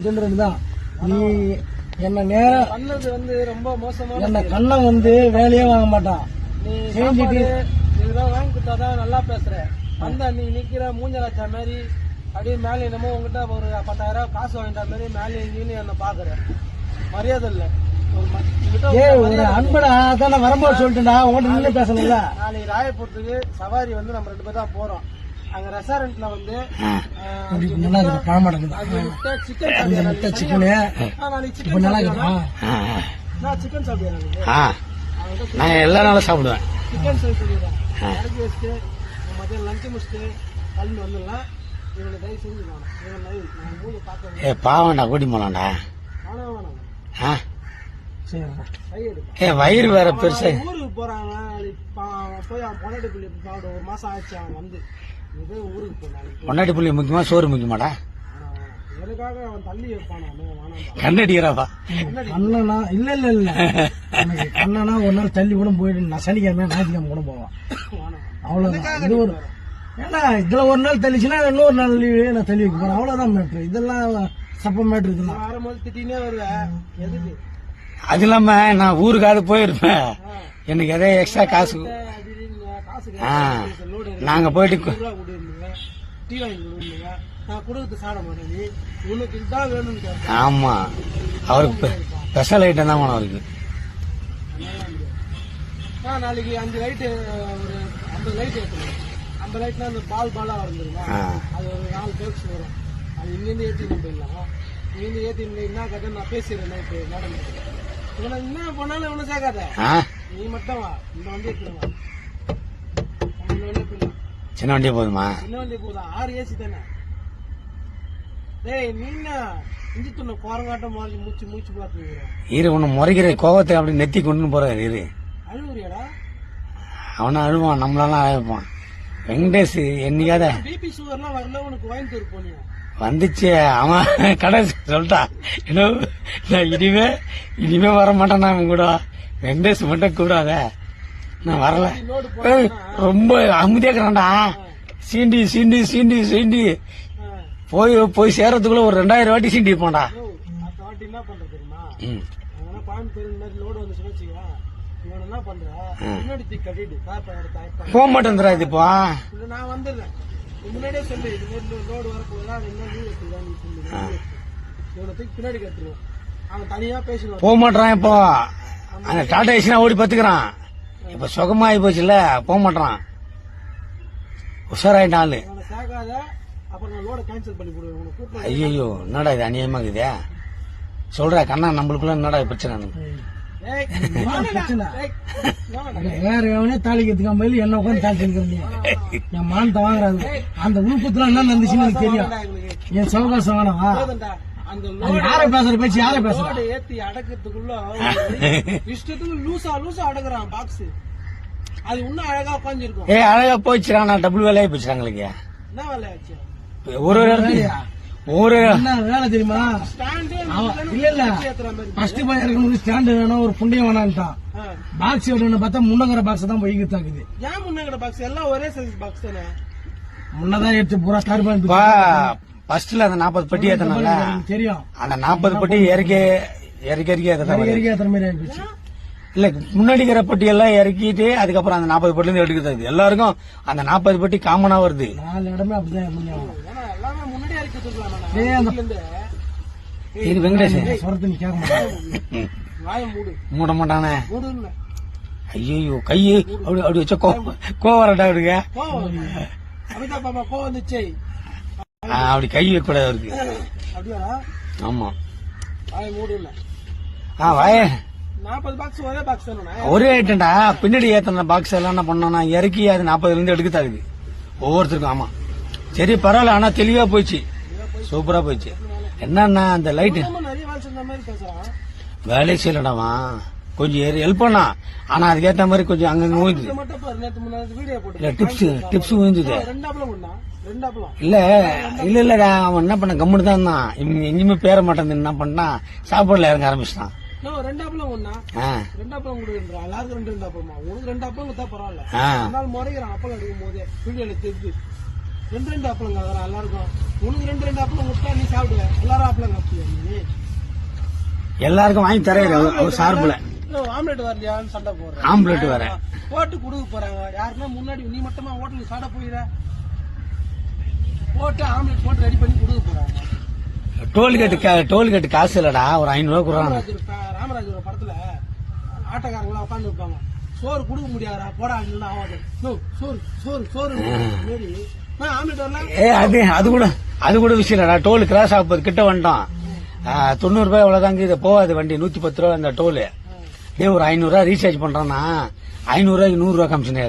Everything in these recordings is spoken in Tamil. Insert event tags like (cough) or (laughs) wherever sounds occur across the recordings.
தான் நீ என்ன நேரம் பண்ணது வந்து ரொம்ப மோசமான என்ன கண்ணன் வந்து வேலையே வாங்க மாட்டான். நீ செஞ்சுட்டு- இதெல்லாம் வாங்கி கொடுத்தாதான் நல்லா பேசுற. அந்த நீ நிக்கிற மூஞ்ச லட்ச மாதிரி அப்படியே மேலே என்னமோ உங்ககிட்ட ஒரு பத்தாயிரம் ரூபாய் காசு வாங்கிட்ட மாதிரி மேலே நீனு என்ன பாக்குற. மரியாதை இல்ல. அன்படா அதான் நான் வரும்போது சொல்லிட்டேன்டா உங்கள்கிட்ட நின்று பேசணும்ல நாளைக்கு ராயபுரத்துக்கு சவாரி வந்து நம்ம ரெண்டு பேர் தான் போறோம். அங்க ரெஸ்டாரண்ட்ல வந்து நல்லா இருக்கு சிக்கன் அந்த முட்டை சிக்கனு நாளைக்கு இப்போ நல்லா சிக்கன் இருக்குதா நான். சிக்கன் சாப்பிடுறேன் நாளைக்கு. ஆ. நான் எல்லா நாளும் சாப்பிடுவேன். சிக்கன் சொல்லிடுறேன். இறக்கி வச்சுட்டு மதியம் லஞ்சு முடிச்சுட்டு கலந்து வந்துடலாம். இவனை தயவு செஞ்சு வேணாம் இவன் நான் மூணு பார்க்க ஏ பாவம்டா கூட்டி போலாம்டா வேணாம் வேணாம் ஆ. ஏ வயிறு வேற பெருசு ஊருக்கு போறாங்க போய் அவன் பொண்டாட்டி பிள்ளை சாப்பிட ஒரு மாசம் ஆச்சு அவன் வந்து. நீ போய் ஊருக்கு போ நாளைக்கு பொண்டாட்டி புள்ளி முக்கியமா சோறு முக்கியமாடா? கண்ணடிக்கிறாப்பா கண்ணனா இல்ல இல்ல இல்ல. கண்ணனா ஒரு நாள் தள்ளி கூட போயிடு நான் சனிக்கிழமை ஞாயிற்றுக்கிழமை கூட போவேன். அவ்வளவுதான். இது ஒரு ஏன்னா இதுல ஒரு நாள் தள்ளிச்சுன்னா இன்னொரு நாள் லீவு நான் தள்ளி வைக்க போறேன். அவ்வளவுதான் மேட்ரு இதெல்லாம் சப்ப மேட்ரு இதெல்லாம். அது இல்லாம நான் ஊருக்காவது போயிருப்பேன். எனக்கு எதோ எக்ஸ்ட்ரா காசு ஆ. கேட்டு லோடு நாங்க போயிட்டு கு- ரூபா கொடுங்க. டீ வாங்கி கொடுங்க நான் கொடுத்து சாப்பிட மாட்டேன் நீ உனக்கு இதுதான் வேணும்னு கேட்பேன் ஆமா. அவருக்கு ஸ்பெஷல் ஐட்டம் தான் வேணும் அவருக்கு. ஆ நாளைக்கு அஞ்சு லைட்டு ஒரு ஐம்பது லைட் ஏற்றணும் ஐம்பது லைட்னா அந்த பால் பாலாக வந்துருமா ஆ. அது ஒரு நாலு பேக்ஸ் வரும். அது இங்கேருந்து ஏற்றிட்டு போயிடலாம். இங்கேருந்து ஏற்றி என்ன கதை நான் பேசிடுறேன் நைட்டு மேடம் என்ன பண்ணாலும் இவனை சேர்க்காத. நீ மட்டும் வா. இந்த வண்டி எடுத்துட்டு வா இந்த வண்டி போயிடலாம் சின்ன வண்டியே போதுமா? சின்ன வண்டி போதா ஆறு ஏசி தானே? டேய் நீ என்ன இஞ்சி துண்ண குரங்காட்டம் மாதிரி மூச்சு மூச்சு பார்த்துக்கிறேன் இரு உன்னை முறைக்கிற கோவத்தை அப்படி நெத்தி கொண்டு போறாரு இரு. அழுவுறியாடா. அவனை அழுவான் நம்மளாலாம் அழைப்பான் வெங்கடேஷ் என்னைக்காத? பிபி சுகர்லாம் வரல உனக்கு வாங்கி தரு போனியா? வந்துச்சு அவன் கடை சொல்லிட்டான் இன்னும் நான் இனிமே இனிமே வர மாட்டேன் நான் கூட? வெங்கடேஷ் மட்டும் கூடாத நான் வரல. ரொம்ப அமைதியாக்குறான்டா சீண்டி சீண்டி சீண்டி சீண்டி. போய் போய் சேர்றதுக்குள்ள ஒரு ரெண்டாயிரம் வாட்டி சீண்டி இருப்பான்டா. தாய்ப்பா போக மாட்டேங்கிறா இது இப்போ. நான் வந்துடுறேன் முன்னாடியே சொல்லு இது மாதிரி லோடு பின்னாடி கட்டுருவோம் அவன் தனியா போக மாட்டான் இப்போ. அந்த டாடா ஏசினா ஓடி பத்துக்கிறான் இப்ப சுகமாயி போச்சுல போக மாட்டான் உஷாராயிட்டான் ஆளு. ஐயோ என்னடா இது அநியாயமா இருக்குதே? சொல்ற கண்ணா நம்மளுக்குள்ள என்னடா பிரச்சனை. (laughs) வேற எவனே தாலி கத்துக்காம போய் என்ன உட்காந்து தாலி கத்துக்கிறீங்க என் மானத்தை வாங்குறாரு. அந்த உள்புத்துல என்ன நடந்துச்சுன்னு எனக்கு தெரியும். என் சவகாசம் வேணாம். யார பேசுற பேச்சு யார பேசுற ஏத்தி அடக்கிறதுக்குள்ள (laughs) இஷ்டத்துக்கு லூசா லூசா அடக்குறான் பாக்ஸ் அது இன்னும் அழகா உட்காந்துருக்கும் ஏய் அழகா போச்சுடா நான் டபுள் வேலையா எங்களுக்கு? என்ன வேலை ஆச்சு? ஒரு ஒரு இடத்துக்கு ஒரு என்ன வேலை தெரியுமா? இல்ல இல்ல. ஃபர்ஸ்ட் பையன் இருக்கணும் ஸ்டாண்டு வேணும் ஒரு புண்ணியம் வேணான்ட்டான். பாக்ஸ் வேணும்னு பார்த்தா முன்னங்கிற பாக்ஸ் தான் போய் தாக்குது ஏன் முன்னங்கட பாக்ஸ் எல்லாம் ஒரே சைஸ் பாக்ஸ் தானே? முன்னதான் எடுத்து பூரா டர்பன் பா ஃபர்ஸ்ட்ல அந்த நாற்பது பெட்டி ஏத்தனால தெரியும். அந்த நாற்பது பெட்டி இறக்கி இறக்கி இறக்கி ஏத்தன மாதிரி. இல்ல முன்னாடி இருக்கிற பெட்டி எல்லாம் இறக்கிட்டு அதுக்கப்புறம் அந்த நாற்பது பெட்டில இருந்து எடுக்கிறது எல்லாருக்கும் அந்த நாற்பது பெட்டி காமனா வருது. இது வெங்கடேஷ். சொல்றது நீ கேட்க மாட்டேன். ம். வாய மூடு. மூட மாட்டானே. ஐயோ கை அப்படி அப்படி வச்ச அவருக்கு கோவம் கோவம் வந்துச்சு. ஆ, அப்படி கை வைக்க கூடாது அவருக்கு ஆமா. ஆ வய. ஒரே ஐட்டம்டா பின்னாடி ஏத்தன பாக்ஸ் எல்லாம் என்ன பண்ணோம்னா இறக்கி அது நாற்பதுல இருந்து எடுக்க தகுது ஒவ்வொருத்தருக்கும் ஆமா. சரி பரவாயில்ல ஆனா தெளிவா போயிடுச்சு. சூப்பரா போயிடுச்சு. என்னன்னா அந்த லைட்டு நம்ம நிறைய வேலை செஞ்ச மாதிரி பேசுறான். வேலை செய்யலடாமா கொஞ்சம் ஏறி ஹெல்ப் பண்ணா. ஆனா அதுக்கேத்த மாதிரி கொஞ்சம் அங்கங்க ஊந்துது. இது மட்டும் பாரு நேத்து முன்னாடி வீடியோ போட்டு இல்ல டிப்ஸ் டிப்ஸ் அப்பளம் இல்ல இல்ல இல்லடா அவன் என்ன பண்ண கம்முன்னு தான் இருந்தான். இவங்க எங்கேயுமே பேர மாட்டேன். என்ன பண்ணா? சாப்பாடுல இறங்க ஆரம்பிச்சிட்டான். ரெண்டு ரெண்டு அப்பளங்க எல்லாருக்கும் உனக்கு ரெண்டு ரெண்டு அப்பளம் கொடுத்தா நீ சாப்பிடுவ. எல்லாரும் நீ? எல்லாருக்கும் வாங்கி தரையிற அவர் சார்புல. ஆம்லெட் வரலையான்னு சண்டை போடுற ஆம்லெட் வேற போட்டு கொடுக்க போறாங்க. யாருன்னா முன்னாடி நீ மட்டுமா ஹோட்டலுக்கு சாப்பிட போயிட போட்டு ஆம்லெட் போட்டு ரெடி பண்ணி கொடுக்க போறாங்க. டோல்கேட்டு டோல்கேட்டு காசு இல்லடா. ஒரு ஐநூறு ரூபா குடுறாங்க ராமராஜ் இருப்ப- ராமராஜ் ஒரு படத்துல ஆட்டக்காரங்களாம் உட்காந்து இருப்பாங்க. சோறு கொடுக்க முடியாதா போடா இல்லைன்னா ஆகாது. சோறு சோறு சோறு. மாரி ஏ அது அது கூட அது கூட விஷயம் இல்லடா. டோல் கிராஸ் ஆக போகுது கிட்ட வந்துட்டோம் தொண்ணூறு ரூபாய் அவ்வளவுதாங்க. இது போகாது வண்டி. நூத்தி பத்து ரூபா இந்த டோல். டே ஒரு ஐநூறு ரூபா ரீசார்ஜ் பண்றான்னா ஐநூறு ரூபாய்க்கு நூறு ரூபா கமிஷன்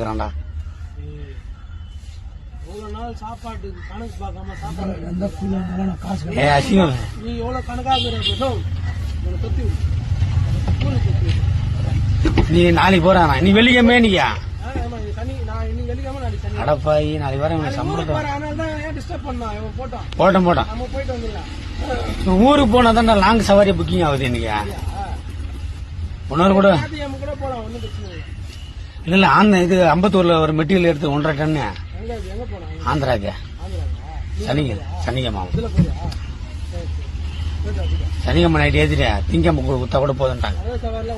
காசு ஏ அசிங்கம். நீ நாளைக்கு போறானா? நீ வெள்ளிக்கிழமை சனி. அடப்பாயி நாளைக்கு வர சம்பளம் போட்டோம் போட்டோம் ஊருக்கு போனா தான் லாங் சவாரி புக்கிங் ஆகுது இன்னைக்கு. இன்னொரு கூட. ஞாயிற்றுக்கிழமை இல்லை. இல்ல ஆந்த இது அம்பத்தூர்ல ஒரு மெட்டீரியல் எடுத்து ஒன்றரை டன்னு எங்க எங்க போலாம்? ஆந்திராக்கு. போயிட்டு வா. சனிக்கிழமை நைட்டு ஏத்திட்டேன் திங்கம்மை குத்தா கூட போதுன்ட்டாங்க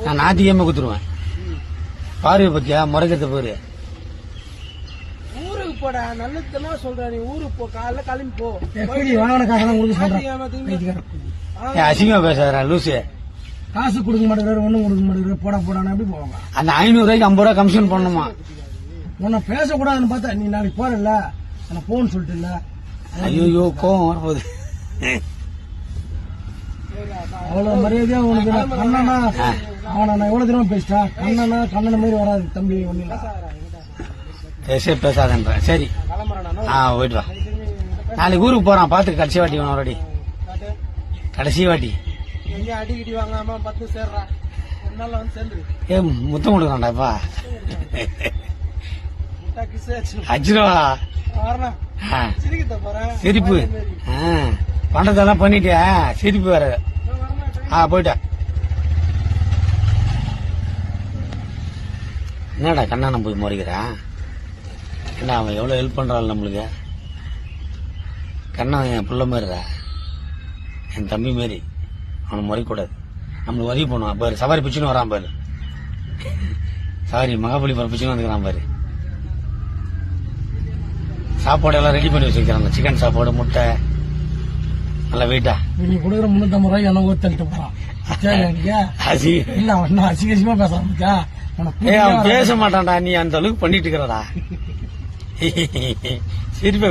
நான் ஞாத்திக்கிழமை குத்துருவேன். பார்வை பத்தியா? முறைக்கிறது பேரு. ஊருக்கு போடா நல்லதுன்னா சொல்ற நீ. ஊருக்கு போ காலைல கிளம்பி போ. எப்படி சொல்றேன். ஞாயிற்றுக்கிழமை அசிங்கமா லூசு. காசு கொடுக்க மாட்டேங்கிறாரு ஒண்ணும் கொடுக்க மாட்டேங்கிறாரு போடா போடான்னு எப்படி போவாங்க. அந்த ஐநூறு ரூபாய்க்கு ஐம்பது ரூபா கமிஷன் பண்ணணுமா உன்னை பேசக்கூடாதுன்னு பார்த்தா நீ நாளைக்கு போறல நான் போன்னு சொல்லிட்டு இல்ல ஐயோ கோவம் வரப்போகுது. அவ்வளவு மரியாதையா உனக்கு கண்ணனா அவனை நான் எவ்வளவு தூரம் பேசிட்டா? கண்ணனா கண்ணன மாதிரி வராது தம்பி ஒண்ணு பேசே பேசாதன்ற சரி. ஆ போயிட்டு வா. நாளைக்கு ஊருக்கு போறான். பாத்து கடைசி வாட்டி காட்டு. கடைசி வாட்டி. எங்கேயும் அடிக்கடி வாங்காம பத்து சேர்றா. ஒரு நாள் வந்து சேர்ந்துரு ஏ முத்தம் ஆச்சு அச்சுருவா சிரிப்பு. ஆ, பண்றதெல்லாம் பண்ணிட்டியா? சிரிப்பு வேற. ஆ போயிட்டா. என்னடா கண்ணானம் போய் முறைக்கிறான் என்ன அவன் எவ்வளவு ஹெல்ப் பண்றான் நம்மளுக்கு? கண்ணா என் புள்ள மாதிரிடா என் தம்பி மாரி. அவனை முறைக்கூடாது நம்மளுக்கு உதவி பண்ணுவான் பாரு சவாரி பிச்சுன்னு வரான் பாரு. சாரி மகாபலிபுரம் பிச்சுன்னு வந்துக்கிறான் பாரு. சாப்பாடு எல்லாம் ரெடி பண்ணி வச்சிருக்கிறாங்க சிக்கன் சாப்பாடு முட்டை. நல்லா வெயிட்டா நீ கொடுக்குற முன்னூத்தம்பது ரூபாய் என்ன ஊர் தள்ளிட்டு போறான். அசிங்கசியமா பேச ஆரம்பிச்சா? அவன் பேச மாட்டான்டா. நீ அந்த அளவுக்கு பண்ணிட்டு இருக்கிறடா. சிரிப்ப